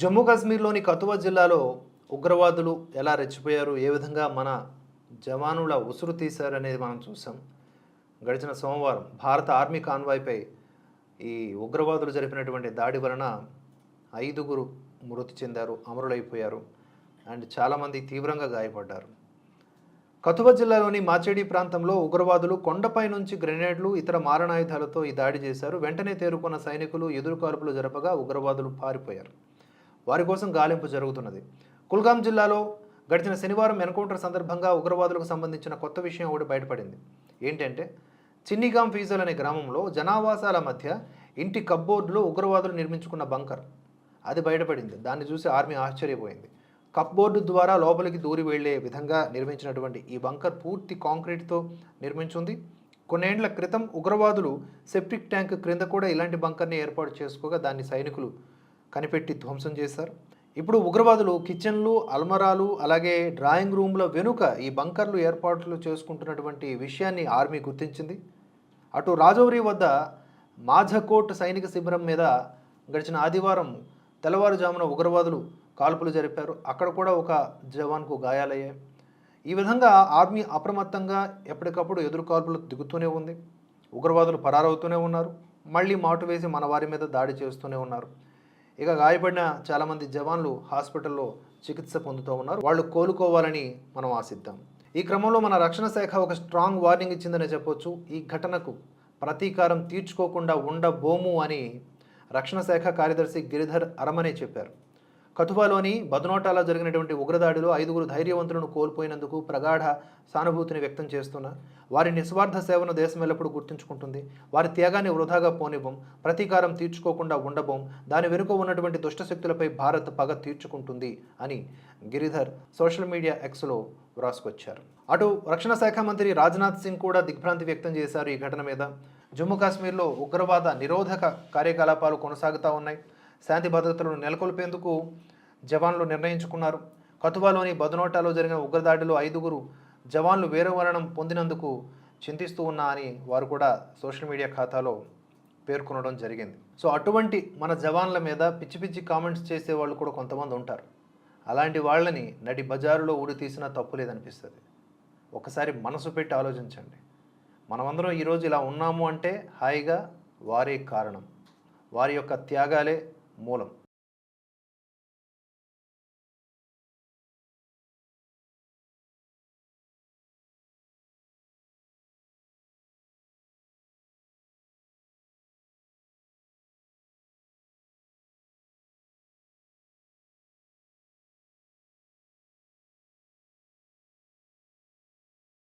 జమ్మూ కాశ్మీర్లోని కతువా జిల్లాలో ఉగ్రవాదులు ఎలా రెచ్చిపోయారు? ఏ విధంగా మన జవానుల ఉసురు తీశారనేది మనం చూసాం. గడిచిన సోమవారం భారత ఆర్మీ కాన్వాయ్పై ఈ ఉగ్రవాదులు జరిపినటువంటి దాడి వలన ఐదుగురు మృతి చెందారు అమరులైపోయారు అండ్ చాలామంది తీవ్రంగా గాయపడ్డారు. కతువ జిల్లాలోని మాచేడి ప్రాంతంలో ఉగ్రవాదులు కొండపై నుంచి గ్రెనేడ్లు ఇతర మారణాయుధాలతో ఈ దాడి చేశారు. వెంటనే తేరుకున్న సైనికులు ఎదురుకాల్పులు జరపగా ఉగ్రవాదులు పారిపోయారు. వారి కోసం గాలింపు జరుగుతున్నది. కుల్గాం జిల్లాలో గడిచిన శనివారం ఎన్కౌంటర్ సందర్భంగా ఉగ్రవాదులకు సంబంధించిన కొత్త విషయం ఒకటి బయటపడింది. ఏంటంటే చిన్నిగాం ఫీజల్ అనే గ్రామంలో జనావాసాల మధ్య ఇంటి కప్బోర్డులో ఉగ్రవాదులు నిర్మించుకున్న బంకర్. అది బయటపడింది. దాన్ని చూసి ఆర్మీ ఆశ్చర్యపోయింది. కప్బోర్డు ద్వారా లోపలికి దూరి వెళ్ళే విధంగా నిర్మించినటువంటి ఈ బంకర్ పూర్తి కాంక్రీట్తో నిర్మించింది. కొన్నేండ్ల క్రితం ఉగ్రవాదులు సెప్టిక్ ట్యాంక్ క్రింద కూడా ఇలాంటి బంకర్ని ఏర్పాటు చేసుకోగా దాన్ని సైనికులు కనిపెట్టి ధ్వంసం చేశారు. ఇప్పుడు ఉగ్రవాదులు కిచెన్లు అల్మరాలు అలాగే డ్రాయింగ్ రూమ్ల వెనుక ఈ బంకర్లు ఏర్పాట్లు చేసుకుంటున్నటువంటి విషయాన్ని ఆర్మీ గుర్తించింది. అటు రాజౌరి వద్ద మాఝకోట్ సైనిక శిబిరం మీద గడిచిన ఆదివారం తెల్లవారుజామున ఉగ్రవాదులు కాల్పులు జరిపారు. అక్కడ కూడా ఒక జవాన్కు గాయాలయ్యాయి. ఈ విధంగా ఆర్మీ అప్రమత్తంగా ఎప్పటికప్పుడు ఎదురు కాల్పులు దిగుతూనే ఉంది. ఉగ్రవాదులు పరారవుతూనే ఉన్నారు. మళ్ళీ మాటు వేసి మన వారి మీద దాడి చేస్తూనే ఉన్నారు. ఇక గాయపడిన చాలామంది జవాన్లు హాస్పిటల్లో చికిత్స పొందుతూ ఉన్నారు. వాళ్ళు కోలుకోవాలని మనం ఆశిద్దాం. ఈ క్రమంలో మన రక్షణ శాఖ ఒక స్ట్రాంగ్ వార్నింగ్ ఇచ్చిందనే చెప్పొచ్చు. ఈ ఘటనకు ప్రతీకారం తీర్చుకోకుండా ఉండబోము అని రక్షణ శాఖ కార్యదర్శి గిరిధర్ అరమనే చెప్పారు. కథువాలోని బదనోటాలో జరిగినటువంటి ఉగ్రదాడిలో ఐదుగురు ధైర్యవంతులను కోల్పోయినందుకు ప్రగాఢ సానుభూతిని వ్యక్తం చేస్తున్న వారి నిస్వార్థ సేవను దేశం ఎల్లప్పుడూ గుర్తుంచుకుంటుంది. వారి త్యాగాన్ని వృధాగా పోనివ్వం ప్రతీకారం తీర్చుకోకుండా ఉండబోం దాని వెనుక ఉన్నటువంటి దుష్టశక్తులపై భారత్ పగ తీర్చుకుంటుంది అని గిరిధర్ సోషల్ మీడియా ఎక్స్లో వ్రాసుకొచ్చారు. అటు రక్షణ శాఖ మంత్రి రాజ్నాథ్ సింగ్ కూడా దిగ్భ్రాంతి వ్యక్తం చేశారు ఈ ఘటన మీద. జమ్మూ కాశ్మీర్లో ఉగ్రవాద నిరోధక కార్యకలాపాలు కొనసాగుతూ ఉన్నాయి. శాంతి భద్రతలను నెలకొల్పేందుకు జవాన్లు నిర్ణయించుకున్నారు. కతువాలోని బదునోటాలో జరిగిన ఉగ్రదాడిలో ఐదుగురు జవాన్లు వీరమరణం పొందినందుకు చింతిస్తూ ఉన్నా అని వారు కూడా సోషల్ మీడియా ఖాతాలో పేర్కొనడం జరిగింది. సో అటువంటి మన జవాన్ల మీద పిచ్చి పిచ్చి కామెంట్స్ చేసే వాళ్ళు కూడా కొంతమంది ఉంటారు. అలాంటి వాళ్ళని నడి బజారులో ఊడి తీసినా తప్పు లేదనిపిస్తుంది. ఒకసారి మనసు పెట్టి ఆలోచించండి. మనమందరం ఈరోజు ఇలా ఉన్నాము అంటే హాయిగా వారే కారణం. వారి యొక్క త్యాగాలే మూలం.